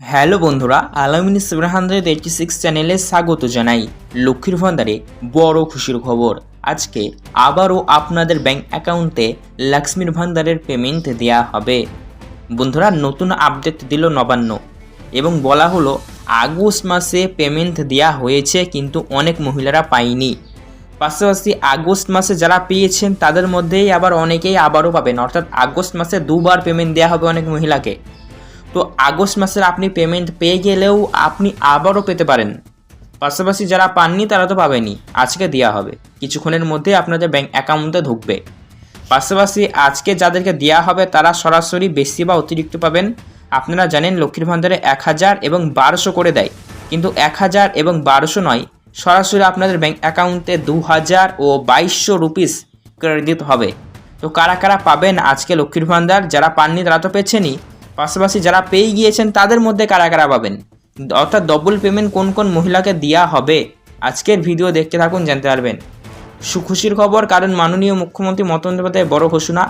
Hello বন্ধুরা, আলামিন seven hundred eighty six চ্যানেলে স্বাগত জানাই লক্ষ্মীর ভান্ডারে বড় খুশির খবর। আজকে আবারও আপনাদের ব্যাংক অ্যাকাউন্টে লক্ষ্মীর ভান্ডারের পেমেন্ট দেওয়া হবে। বন্ধুরা, নতুন আপডেট দিল নবান্ন এবং বলা হলো, আগস্ট মাসে পেমেন্ট দেওয়া হয়েছে কিন্তু অনেক মহিলারা পায়নি। পাশাপাশি আগস্ট মাসে যারা পেয়েছেন, তাদের মধ্যেই আবার অনেকেই আবারও পাবেন। অর্থাৎ আগস্ট মাসে দুবার পেমেন্ট দেওয়া হবে অনেক মহিলাকে। তো আগস্ট মাসের আপনি পেমেন্ট পেয়ে গেলেও আপনি আবারও পেতে পারেন। পাশাপাশি যারা পাননি তারা তো পাবেনি, আজকে দেওয়া হবে। কিছুক্ষণের মধ্যে আপনাদের ব্যাঙ্ক অ্যাকাউন্টে ঢুকবে। পাশাপাশি আজকে যাদেরকে দেওয়া হবে তারা সরাসরি বেশি বা অতিরিক্ত পাবেন। আপনারা জানেন লক্ষ্মীর ভান্ডারে এক হাজার এবং বারোশো করে দেয়। কিন্তু এক হাজার এবং বারোশো নয়, সরাসরি আপনাদের ব্যাঙ্ক অ্যাকাউন্টে দু হাজার ও বাইশশো রুপিস ক্রেডিট হবে। তো কারা কারা পাবেন আজকে লক্ষ্মীর ভান্ডার, যারা পাননি তারা তো পেয়েছেনই। পাশাপাশি যারা পেয়ে গিয়েছেন, তাদের মধ্যে কারা কারা পাবেন? অর্থাৎ ডবল পেমেন্ট কোন কোন মহিলাকে দেওয়া হবে? আজকের ভিডিও দেখতে থাকুন, জানতে পারবেন। সুখুশির খবর, কারণ মাননীয় মুখ্যমন্ত্রী বন্দ্যোপাধ্যায়ের বড় ঘোষণা।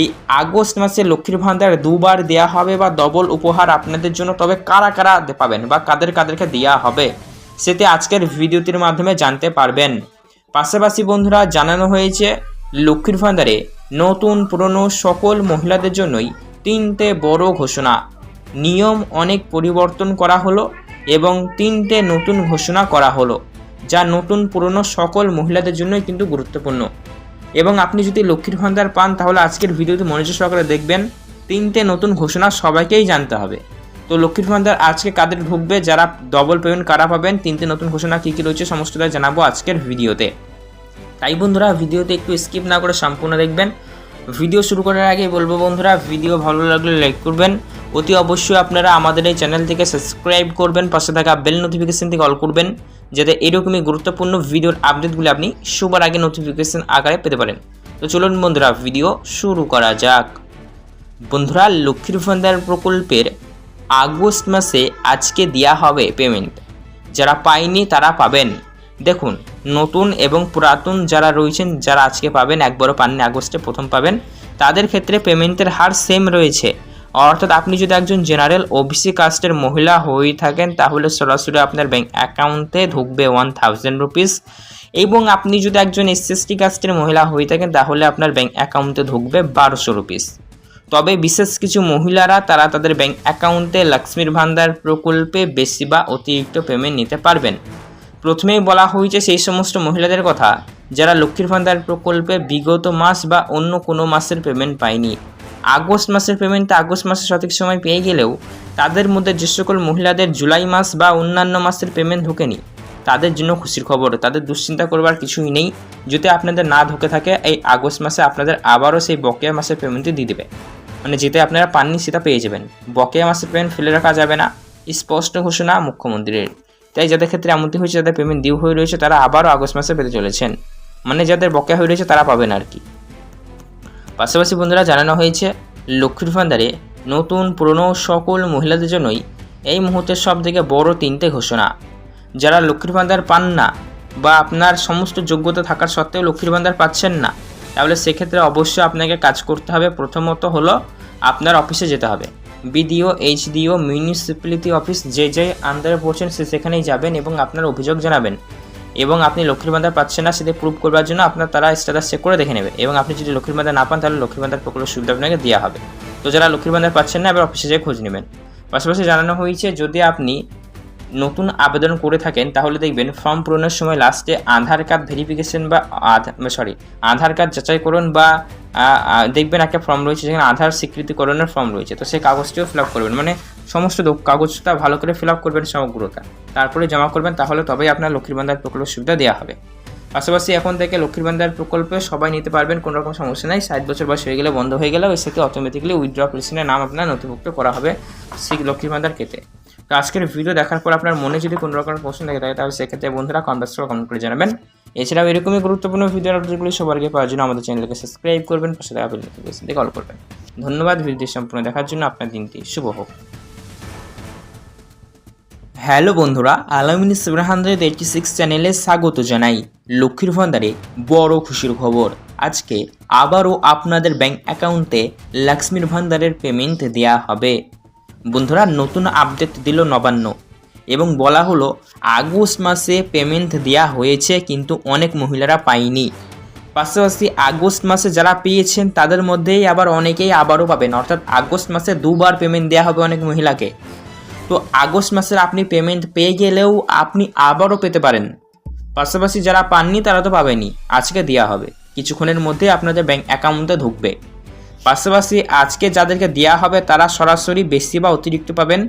এই আগস্ট মাসে লক্ষ্মীর ভান্ডার দুবার দেওয়া হবে বা ডবল উপহার আপনাদের জন্য, তবে কারা কারা পাবেন বা কাদের কাদেরকে দেওয়া হবে, সেটি আজকের ভিডিওটির মাধ্যমে জানতে পারবেন। পাশাপাশি বন্ধুরা, জানানো হয়েছে, লক্ষ্মীর ভান্ডারে নতুন পুরনো সকল মহিলাদের জন্যই তিনটে বড় ঘোষণা। নিয়ম অনেক পরিবর্তন করা হলো এবং তিনটে নতুন ঘোষণা করা হলো, যা নতুন পুরনো সকল মহিলাদের জন্যই কিন্তু গুরুত্বপূর্ণ। এবং আপনি যদি লক্ষ্মীর ভান্ডার পান, তাহলে আজকের ভিডিওতে মনোযোগ সহকারে দেখবেন, তিনটে নতুন ঘোষণা সবাইকেই জানতে হবে। তো লক্ষ্মীর ভান্ডার আজকে কাদের ঢুকবে, যারা ডবল পেমেন্ট কারা পাবেন, তিনটে নতুন ঘোষণা কী কী রয়েছে সমস্তটা জানাব আজকের ভিডিওতে। তাই বন্ধুরা, ভিডিওতে একটু স্কিপ না করে সম্পূর্ণ দেখবেন। ভিডিও শুরু করার আগে বলব বন্ধুরা, ভিডিও ভালো লাগলে লাইক করবেন। অতি অবশ্যই আপনারা আমাদের এই চ্যানেল থেকে সাবস্ক্রাইব করবেন, পাশে থাকা বেল নোটিফিকেশন থেকে অল করবেন, যাতে এরকমই গুরুত্বপূর্ণ ভিডিওর আপডেটগুলি আপনি সবার আগে নোটিফিকেশন আকারে পেতে পারেন। তো চলুন বন্ধুরা ভিডিও শুরু করা যাক। বন্ধুরা, লক্ষ্মীর ভান্ডার প্রকল্পের আগস্ট মাসে আজকে দেওয়া হবে পেমেন্ট যারা পায়নি, তারা পাবেন। দেখুন, নতুন এবং পুরাতন যারা রয়েছেন, যারা আজকে পাবেন একবারও পাননি, আগস্টে প্রথম পাবেন, তাদের ক্ষেত্রে পেমেন্টের হার সেম রয়েছে। অর্থাৎ আপনি যদি একজন জেনারেল ওবিসি কাস্টের মহিলা হয়ে থাকেন, তাহলে সরাসরি আপনার ব্যাংক অ্যাকাউন্টে ঢুকবে ওয়ান থাউজেন্ড রুপিস এবং আপনি যদি একজন এসএসটি কাস্টের মহিলা হয়ে থাকেন, তাহলে আপনার ব্যাংক অ্যাকাউন্টে ঢুকবে বারোশো রুপিস তবে বিশেষ কিছু মহিলারা, তারা তাদের ব্যাংক অ্যাকাউন্টে লক্ষ্মীর ভান্ডার প্রকল্পে বেশি বা অতিরিক্ত পেমেন্ট নিতে পারবেন। প্রথমেই বলা হয়েছে সেই সমস্ত মহিলাদের কথা, যারা লক্ষ্মীর ভান্ডার প্রকল্পে বিগত মাস বা অন্য কোনো মাসের পেমেন্ট পায়নি। আগস্ট মাসের পেমেন্টটা আগস্ট মাসে সঠিক সময় পেয়ে গেলেও তাদের মধ্যে যে সকল মহিলাদের জুলাই মাস বা অন্যান্য মাসের পেমেন্ট ঢোকেনি, তাদের জন্য খুশির খবর, তাদের দুশ্চিন্তা করবার কিছুই নেই। যদি আপনাদের না ঢোকে থাকে, এই আগস্ট মাসে আপনাদের আবারও সেই বকেয়া মাসের পেমেন্টটি দিয়ে দেবে। মানে যেটা আপনারা পাননি সেটা পেয়ে যাবেন। বকেয়া মাসের পেমেন্ট ফেলে রাখা যাবে না। স্পষ্ট ঘোষণা মুখ্যমন্ত্রীর। তাই যাদের ক্ষেত্রে এমনটি হয়েছে, যাদের পেমেন্ট ডিউ হয়ে রয়েছে, তারা আবারও আগস্ট মাসে পেতে চলেছেন। মানে যাদের বকেয়া হয়ে রয়েছে, তারা পাবেন আর কি। পাশাপাশি বন্ধুরা, জানানো হয়েছে, লক্ষ্মীর ভান্ডারে নতুন, পুরনো সকল মহিলাদের জন্যই এই মুহূর্তের সব থেকে বড় তিনটে ঘোষণা। যারা লক্ষ্মীর ভান্ডার পান না বা আপনার সমস্ত যোগ্যতা থাকার সত্ত্বেও লক্ষ্মীর ভান্ডার পাচ্ছেন না, তাহলে সেক্ষেত্রে অবশ্যই আপনাকে কাজ করতে হবে। প্রথমত হলো আপনার অফিসে যেতে হবে। বিডিও, এইচডিও, মিউনিসিপ্যালিটি অফিস যে যে আন্ডারে পড়ছেন সে সেখানেই যাবেন এবং আপনার অভিযোগ জানাবেন। এবং আপনি লক্ষ্মীর ভান্ডার পাচ্ছেন না সেটা প্রুভ করবার জন্য আপনার তারা স্ট্যাটাস চেক করে দেখে নেবে। এবং আপনি যদি লক্ষ্মীর ভান্ডার না পান তাহলে লক্ষ্মীর ভান্ডার প্রকল্পের সুবিধা আপনাকে দেওয়া হবে। তো যারা লক্ষ্মীর ভান্ডার পাচ্ছেন না, এবার অফিসে যেয়ে খোঁজ নেবেন। পাশাপাশি জানানো হয়েছে, যদি আপনি নতুন আবেদন করে থাকেন, তাহলে দেখবেন ফর্ম পূরণের সময় লাস্টে আধার কার্ড ভেরিফিকেশন বা সরি আধার কার্ড যাচাইকরণ বা দেখবেন একটা ফর্ম রয়েছে যেখানে আধার স্বীকৃতিকরণের ফর্ম রয়েছে। তো সেই কাগজটিও ফিল আপ করবেন। মানে সমস্ত কাগজটা ভালো করে ফিল আপ করবেন সমগ্রটা। তারপরে জমা করবেন, তাহলে তবেই আপনার লক্ষ্মীর ভান্ডার প্রকল্পের সুবিধা দেওয়া হবে। পাশাপাশি এখন থেকে লক্ষ্মীর ভান্ডার প্রকল্পে সবাই নিতে পারবেন, কোনো রকম সমস্যা নেই। ষাট বছর বয়স হয়ে গেলে বন্ধ হয়ে গেলেও এর সাথে অটোমেটিক্যালি উইথড্র পেশনের নাম আপনার নথিভুক্ত করা হবে সেই লক্ষ্মীর ভান্ডার কেটে। তো আজকের ভিডিও দেখার পর আপনার মনে যদি কোনো রকম প্রশ্ন থাকে, তাহলে সেক্ষেত্রে বন্ধুরা কমেন্ট কমেন্ট করে জানাবেন। এছাড়াও এরকমই গুরুত্বপূর্ণ ভিডিওর আপডেটগুলি সবার আগে পাওয়ার জন্য আমাদের চ্যানেলকে সাবস্ক্রাইব করবেন, পাশে নোটিফিকেশন দিয়ে কল করবেন। ধন্যবাদ ভিডিও সম্পূর্ণ দেখার জন্য, আপনার দিনটি শুভ হোক। হ্যালো বন্ধুরা আলামিনী সেভেন হান্ড্রেড এইটি সিক্স চ্যানেলে স্বাগত জানাই লক্ষ্মীর ভান্ডারে বড় খুশির খবর। আজকে আবারও আপনাদের ব্যাংক অ্যাকাউন্টে লক্ষ্মীর ভান্ডারের পেমেন্ট দেওয়া হবে। বন্ধুরা, নতুন আপডেট দিল নবান্ন। এবং বলা হলো, আগস্ট মাসে পেমেন্ট দেওয়া হয়েছে, কিন্তু অনেক মহিলারা পায়নি। পাশাপাশি আগস্ট মাসে যারা পেয়েছেন, তাদের মধ্যেই আবার অনেকেই আবারও পাবেন। অর্থাৎ আগস্ট মাসে দুবার পেমেন্ট দেওয়া হবে অনেক মহিলাকে। তো আগস্ট মাসের আপনি পেমেন্ট পেয়ে গেলেও আপনি আবারও পেতে পারেন। পাশাপাশি যারা পাননি, তারা তো পাবেনি আজকে দেওয়া হবে। কিছুক্ষণের মধ্যে আপনাদের ব্যাংক অ্যাকাউন্টে ঢুকবে। পাশাপাশি আজকে যাদেরকে দেওয়া হবে তারা সরাসরি বেশি বা অতিরিক্ত পাবেন।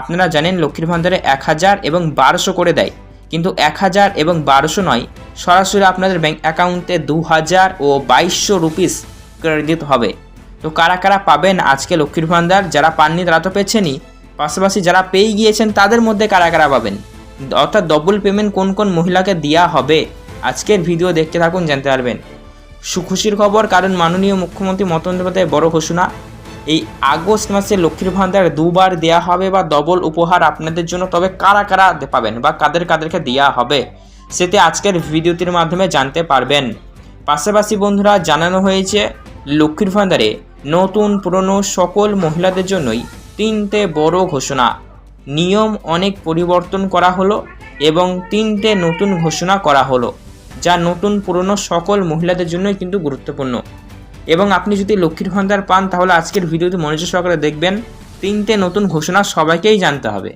আপনারা জানেন লক্ষ্মীর ভান্ডারে এক হাজার এবং বারোশো করে দেয়। কিন্তু এক হাজার এবং বারোশো নয়, সরাসরি আপনাদের ব্যাঙ্ক অ্যাকাউন্টে দু হাজার ও বাইশশো রুপিস ক্রেডিট হবে। তো কারা কারা পাবেন আজকে লক্ষ্মীর ভান্ডার যারা পাননি তারা তো পেয়েছেনই। পাশাপাশি যারা পেয়ে গিয়েছেন তাদের মধ্যে কারা কারা পাবেন? অর্থাৎ ডবল পেমেন্ট কোন কোন মহিলাকে দেওয়া হবে? আজকের ভিডিও দেখতে থাকুন, জানতে পারবেন। সুখুশির খবর, কারণ মাননীয় মুখ্যমন্ত্রী মমতা বন্দ্যোপাধ্যায়ের বড় ঘোষণা, এই আগস্ট মাসে লক্ষ্মীর ভান্ডার দুবার দেওয়া হবে বা ডবল উপহার আপনাদের জন্য তবে কারা কারা পাবেন বা কাদের কাদেরকে দেওয়া হবে, সেটি আজকের ভিডিওটির মাধ্যমে জানতে পারবেন। পাশাপাশি বন্ধুরা, জানানো হয়েছে, লক্ষ্মীর ভান্ডারে নতুন পুরনো সকল মহিলাদের জন্যই তিনটে বড় ঘোষণা। নিয়ম অনেক পরিবর্তন করা হলো এবং তিনটে নতুন ঘোষণা করা হলো। যা নতুন পুরনো সকল মহিলাদের জন্যই কিন্তু গুরুত্বপূর্ণ। এবং আপনি যদি লক্ষ্মীর ভান্ডার পান, তাহলে আজকের ভিডিওতে মনোযোগ সহকারে দেখবেন, তিনটে নতুন ঘোষণা সবাইকেই জানতে হবে।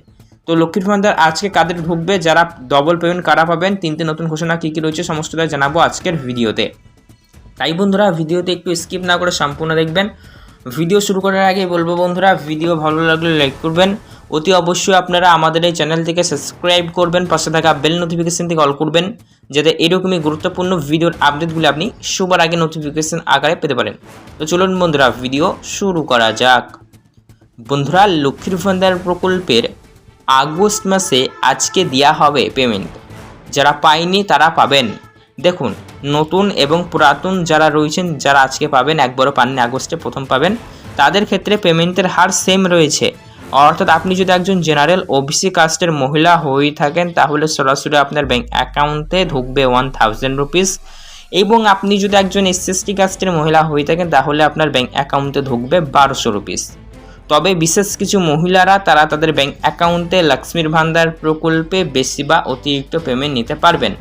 তো লক্ষ্মীর ভান্ডার আজকে কাদের ঢুকবে, যারা ডবল পেমেন্ট কারা পাবেন, তিনটে নতুন ঘোষণা কী কী রয়েছে সমস্তটা জানাব আজকের ভিডিওতে। তাই বন্ধুরা, ভিডিওতে একটু স্কিপ না করে সম্পূর্ণ দেখবেন। ভিডিও শুরু করার আগে বলব বন্ধুরা, ভিডিও ভালো লাগলে লাইক করবেন অতি অবশ্যই আপনারা আমাদের এই চ্যানেল থেকে সাবস্ক্রাইব করবেন, পাশে থাকা বেল নোটিফিকেশন থেকে অল করবেন, যাতে এরকমই গুরুত্বপূর্ণ ভিডিওর আপডেটগুলি আপনি সবার আগে নোটিফিকেশন আকারে পেতে পারেন। তো চলুন বন্ধুরা, ভিডিও শুরু করা যাক। বন্ধুরা, লক্ষ্মীর ভান্ডার প্রকল্পের আগস্ট মাসে আজকে দেওয়া হবে পেমেন্ট যারা পায়নি তারা পাবেন। দেখুন, নতুন এবং পুরাতন যারা রয়েছেন, যারা আজকে পাবেন, একবারও পাননি, আগস্টে প্রথম পাবেন, তাদের ক্ষেত্রে পেমেন্টের হার সেম রয়েছে। অর্থাৎ আপনি যদি একজন জেনারেল ওবিসি কাস্টের মহিলা হয়ে থাকেন, তাহলে সরাসরি আপনার ব্যাংক অ্যাকাউন্টে ঢুকবে ওয়ান থাউজেন্ড রুপিস এবং আপনি যদি একজন এসএসটি কাস্টের মহিলা হয়ে থাকেন, তাহলে আপনার ব্যাংক অ্যাকাউন্টে ঢুকবে বারোশো রুপিস তবে বিশেষ কিছু মহিলারা, তারা তাদের ব্যাংক অ্যাকাউন্টে লক্ষ্মীর ভান্ডার প্রকল্পে বেশি বা অতিরিক্ত পেমেন্ট নিতে পারবেন।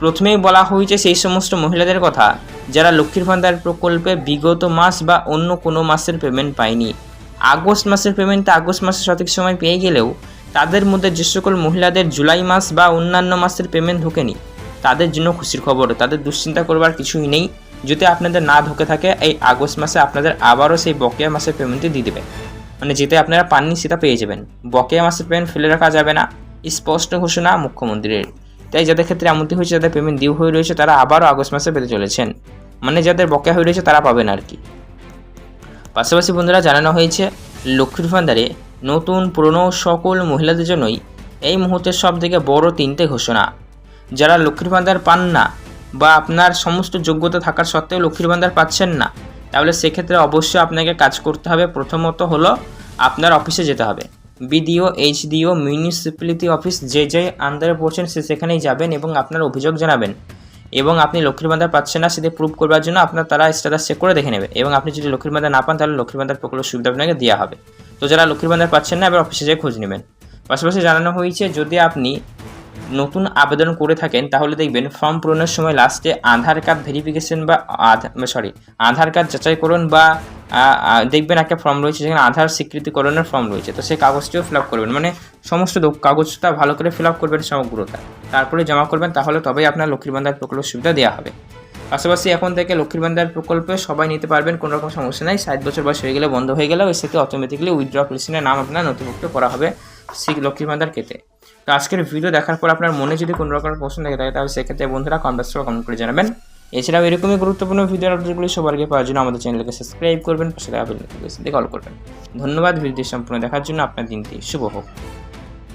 প্রথমেই বলা হয়েছে সেই সমস্ত মহিলাদের কথা, যারা লক্ষ্মীর ভান্ডার প্রকল্পে বিগত মাস বা অন্য কোনো মাসের পেমেন্ট পায়নি। আগস্ট মাসের পেমেন্টটা আগস্ট মাসে সঠিক সময় পেয়ে গেলেও তাদের মধ্যে যে সকল মহিলাদের জুলাই মাস বা অন্যান্য মাসের পেমেন্ট ঢোকেনি, তাদের জন্য খুশির খবর। তাদের দুশ্চিন্তা করবার কিছুই নেই। যদি আপনাদের না ঢোকে থাকে, এই আগস্ট মাসে আপনাদের আবারও সেই বকেয়া মাসের পেমেন্টটি দিয়ে দেবে। মানে যেটা আপনারা পাননি সেটা পেয়ে যাবেন। বকেয়া মাসের পেমেন্ট ফেলে রাখা যাবে না। স্পষ্ট ঘোষণা মুখ্যমন্ত্রীর। তাই যাদের ক্ষেত্রে এমনটি হয়েছে, যাদের পেমেন্ট ডিউ হয়ে রয়েছে, তারা আবারও আগস্ট মাসে পেতে চলেছেন। মানে যাদের বকেয়া হয়ে রয়েছে, তারা পাবেন আর কি। পাশাপাশি বন্ধুরা জানানো হয়েছে, লক্ষ্মীর ভান্ডারে নতুন পুরনো সকল মহিলাদের জন্যই এই মুহূর্তের সব থেকে বড় তিনটে ঘোষণা। যারা লক্ষ্মীর ভান্ডার পান না বা আপনার সমস্ত যোগ্যতা থাকার সত্ত্বেও লক্ষ্মীর ভান্ডার পাচ্ছেন না, তাহলে সেক্ষেত্রে অবশ্যই আপনাকে কাজ করতে হবে। প্রথমত হলো আপনার অফিসে যেতে হবে। বিডিও, এইচডিও, মিউনিসিপ্যালিটি অফিস যে যে আন্ডারে পড়ছেন সে সেখানেই যাবেন এবং আপনার অভিযোগ জানাবেন। এবং আপনি লক্ষ্মীর ভান্ডার পাচ্ছেন না, সেটি প্রুভ করবার জন্য আপনার তারা স্ট্যাটাস চেক করে দেখে নেবে। এবং আপনি যদি লক্ষ্মীর ভান্ডার না পান, তাহলে লক্ষ্মীর ভান্ডার প্রকল্প সুবিধা আপনাকে দেওয়া হবে। তো যারা লক্ষ্মীর ভান্ডার পাচ্ছেন না, এবার অফিসে যেয়ে খোঁজ নেবেন। পাশাপাশি জানানো হয়েছে, যদি আপনি নতুন আবেদন করে থাকেন, তাহলে দেখবেন ফর্ম পূরণের সময় লাস্টে আধার কার্ড ভেরিফিকেশন বা সরি আধার কার্ড যাচাইকরণ বা দেখবেন একটা ফর্ম রয়েছে যেখানে আধার স্বীকৃতিকরণের ফর্ম রয়েছে। তো সেই কাগজটিও ফিল করবেন। মানে সমস্ত কাগজটা ভালো করে ফিল করবেন সমগ্রতা তারপরে জমা করবেন, তাহলে তবেই আপনার লক্ষ্মীর ভান্ডার প্রকল্প সুবিধা দেওয়া হবে। পাশাপাশি এখন থেকে লক্ষ্মীর ভান্ডার প্রকল্পে সবাই নিতে পারবেন, কোনো রকম সমস্যা নাই। ষাট বছর বয়স হয়ে গেলে বন্ধ হয়ে গেলেও এর সাথে অটোমেটিক্যালি উইথড্র প্লেসিনের নাম আপনার নথিভুক্ত করা হবে লক্ষ্মীর ভান্ডার কেটে। তো আজকের ভিডিও দেখার পর আপনার মনে যদি কোনো রকমের প্রশ্ন থেকে, থাকে, তাহলে সেক্ষেত্রে বন্ধুরা কমেন্টস করে কমেন্ট করে জানাবেন। এছাড়াও এরকমই গুরুত্বপূর্ণ ভিডিও আপডেটগুলি সবার আগে পাওয়ার জন্য আমাদের চ্যানেলকে সাবস্ক্রাইব করবেন পাশে বেল নোটিফিকেশন দিয়ে কল করবেন ধন্যবাদ ভিডিও সম্পূর্ণ দেখার জন্য আপনার দিনটি শুভ হোক